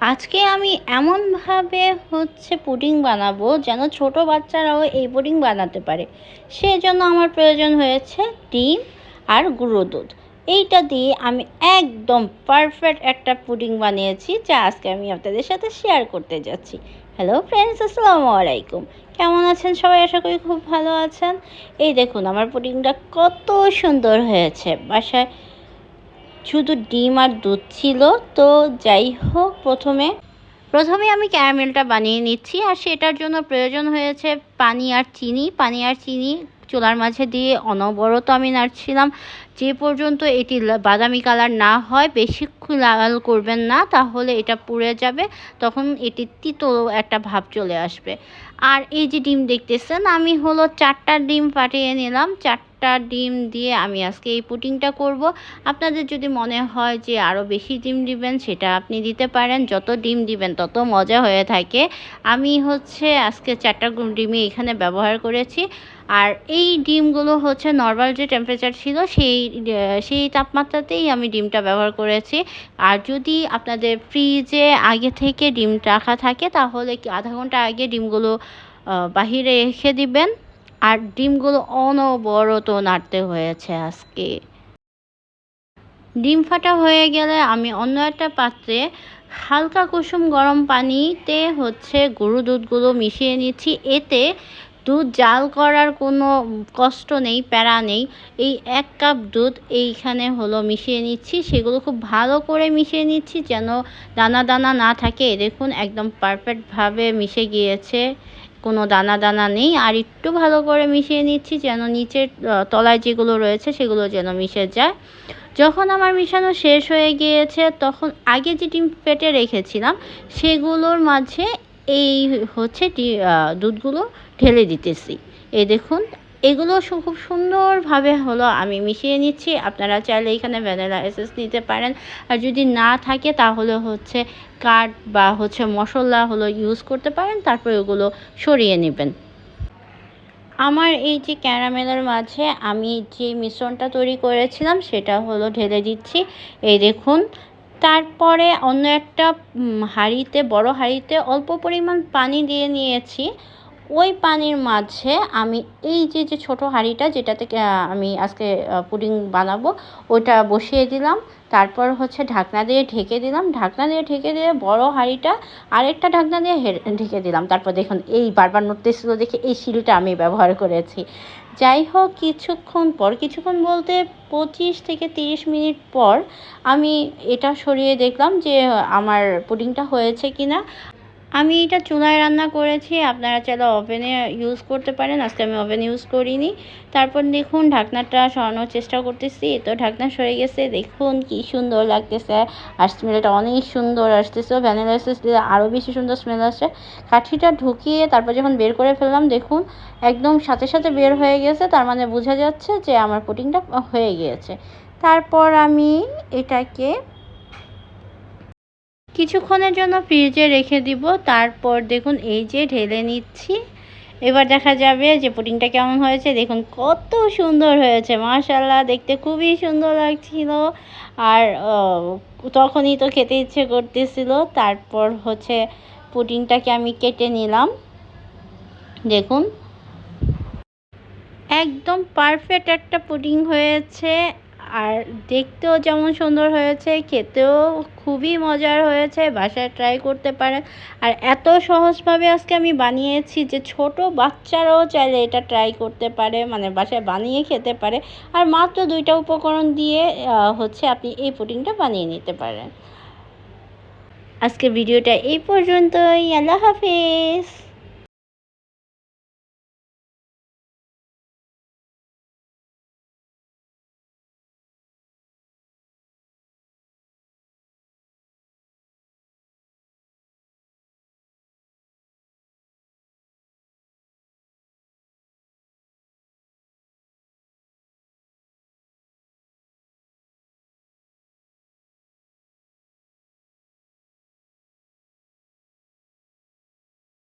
আজকে আমি এমনভাবে হচ্ছে পুডিং বানাবো যেন ছোট বাচ্চারাও এই পুডিং বানাতে পারে। সেজন্য আমার প্রয়োজন হয়েছে ডিম আর গুঁড়ো দুধ। এইটা দিয়ে আমি একদম পারফেক্ট একটা পুডিং বানিয়েছি যা আজকে আমি আপনাদের সাথে শেয়ার করতে যাচ্ছি। হ্যালো ফ্রেন্ডস, আসসালামু আলাইকুম। কেমন আছেন সবাই? আশা করি খুব ভালো আছেন। এই দেখুন, আমার পুডিংটা কত সুন্দর হয়েছে। বাসায় শুধু ডিম আর দুধ ছিল, তো যাই হোক প্রথমে। প্রথমে আমি ক্যারামেলটা বানিয়ে নিচ্ছি, আর সেটার জন্য প্রয়োজন হয়েছে পানি আর চিনি। পানি আর চিনি চুলার মাঝে দিয়ে অনবরত আমি নাড়ছিলাম। যে পর্যন্ত এটি বাদামি কালার না হয়, বেশিক্ষণ লাল করবেন না, তাহলে এটা পুড়ে যাবে। তখন এটি তিতো একটা ভাব চলে আসবে। আর এই যে ডিম দেখতেছেন, আমি হলো চারটা ডিম ফাটিয়ে নিলাম। চারটা ডিম দিয়ে আমি আজকে এই পুটিংটা করব। আপনাদের যদি মনে হয় যে আরও বেশি ডিম দিবেন, সেটা আপনি দিতে পারেন। যত ডিম দিবেন, তত মজা হয়ে থাকে। আমি হচ্ছে আজকে চারটা ডিমই এখানে ব্যবহার করেছি। আর এই ডিমগুলো হচ্ছে নর্মাল যে টেম্পারেচার ছিল, সেই সেই তাপমাত্রাতেই আমি ডিমটা ব্যবহার করেছি। আর যদি আপনাদের ফ্রিজে আগে থেকে ডিম রাখা থাকে, তাহলে কি আধা ঘণ্টা আগে ডিমগুলো বাহিরে রেখে দিবেন। আর ডিমগুলো অনবরত নাড়তে হয়েছে আজকে। ডিম ফাটা হয়ে গেলে আমি অন্য একটা পাত্রে হালকা কুসুম গরম পানিতে হচ্ছে গরু দুধগুলো মিশিয়ে নিচ্ছি। এতে দুধ, জাল করার কোনো কষ্ট নেই, প্যারা নেই। এই এক কাপ দুধ এইখানে হলো, মিশিয়ে নিচ্ছি। সেগুলো খুব ভালো করে মিশিয়ে নিচ্ছি যেন দানা দানা না থাকে। দেখুন, একদম পারফেক্টভাবে মিশে গিয়েছে। কোনো দানা দানা নেই। আর একটু ভালো করে মিশিয়ে নিচ্ছি যেন নিচের তলায় যেগুলো রয়েছে সেগুলো যেন মিশে যায়। যখন আমার মিশানো শেষ হয়ে গিয়েছে, তখন আগে যে ডিম ফেটে রেখেছিলাম, সেগুলোর মাঝে এই হচ্ছে দুধগুলো ঢেলে দিতেছি। এই দেখুন, এগুলো খুব সুন্দরভাবে হলো আমি মিশিয়ে নিচ্ছি। আপনারা চাইলে এখানে ভ্যানিলা এসেস নিতে পারেন। আর যদি না থাকে তাহলে হচ্ছে কাঠ বা হচ্ছে মশলা হলো ইউজ করতে পারেন, তারপরে ওগুলো সরিয়ে নেবেন। আমার এই যে ক্যারামেলের মাঝে আমি যে মিশ্রণটা তৈরি করেছিলাম, সেটা হলো ঢেলে দিচ্ছি। এই দেখুন তারপরে অন্য একটা হাঁড়িতে, বড় হাঁড়িতে অল্প পরিমাণ পানি দিয়ে নিয়েছি। ওই পানির মাঝে আমি এই যে যে ছোটো হাঁড়িটা যেটাতে আমি আজকে পুডিং বানাবো, ওটা বসিয়ে দিলাম। তারপর হচ্ছে ঢাকনা দিয়ে ঢেকে দিলাম। ঢাকনা দিয়ে ঢেকে দিয়ে বড় হাঁড়িটা আরেকটা ঢাকনা দিয়ে ঢেকে দিলাম। তারপর দেখুন, এই বারবার নড়তেছিল দেখে এই শিলটা আমি ব্যবহার করেছি। যাই হোক, কিছুক্ষণ পর, কিছুক্ষণ বলতে পঁচিশ থেকে তিরিশ মিনিট পর আমি এটা সরিয়ে দেখলাম যে আমার পুডিংটা হয়েছে কি না আমি এটা চুলায় রান্না করেছি, আপনারা চাইলে ওভেনে ইউজ করতে পারেন, আজকে আমি ওভেন ইউজ করিনি। তারপর দেখুন, ঢাকনাটা সরানোর চেষ্টা করতেছি তো ঢাকনা সরে গেছে, দেখুন কি সুন্দর লাগতেছে। আর স্মেলটা অনেক সুন্দর আসতেছে ভ্যানিলা এসেস দিলে আরও বেশি সুন্দর স্মেল আসছে। কাঠিটা ঢুকিয়ে তারপর যখন বের করে ফেললাম, দেখুন, একদম সাথে সাথে বের হয়ে গেছে, তার মানে বোঝা যাচ্ছে যে আমার পুটিংটা হয়ে গিয়েছে। তারপর আমি এটাকে কিছুক্ষণের জন্য ফ্রিজে রেখে দিব। তারপর দেখুন, এই যে ঢেলে নিচ্ছি। এবার দেখা যাবে যে পুডিংটা কেমন হয়েছে। দেখুন, কত সুন্দর হয়েছে। মাশাল্লাহ দেখতে খুবই সুন্দর লাগছিল। আর তখনই তো খেতে ইচ্ছে করতেছিল। তারপর হচ্ছে পুডিংটাকে আমি কেটে নিলাম। দেখুন। একদম পারফেক্ট একটা পুডিং হয়েছে। আর দেখতেও যেমন সুন্দর হয়েছে, খেতেও খুবই মজার হয়েছে, বাসায় ট্রাই করতে পারেন। আর এত সহজভাবে আজকে আমি বানিয়েছি যে ছোট বাচ্চারাও চাইলে এটা ট্রাই করতে পারে মানে বাসায় বানিয়ে খেতে পারে। আর মাত্র দুইটা উপকরণ দিয়ে হচ্ছে আপনি এই পুডিংটা বানিয়ে নিতে পারেন। আজকে ভিডিওটা এই পর্যন্তই, আল্লাহ হাফিজ।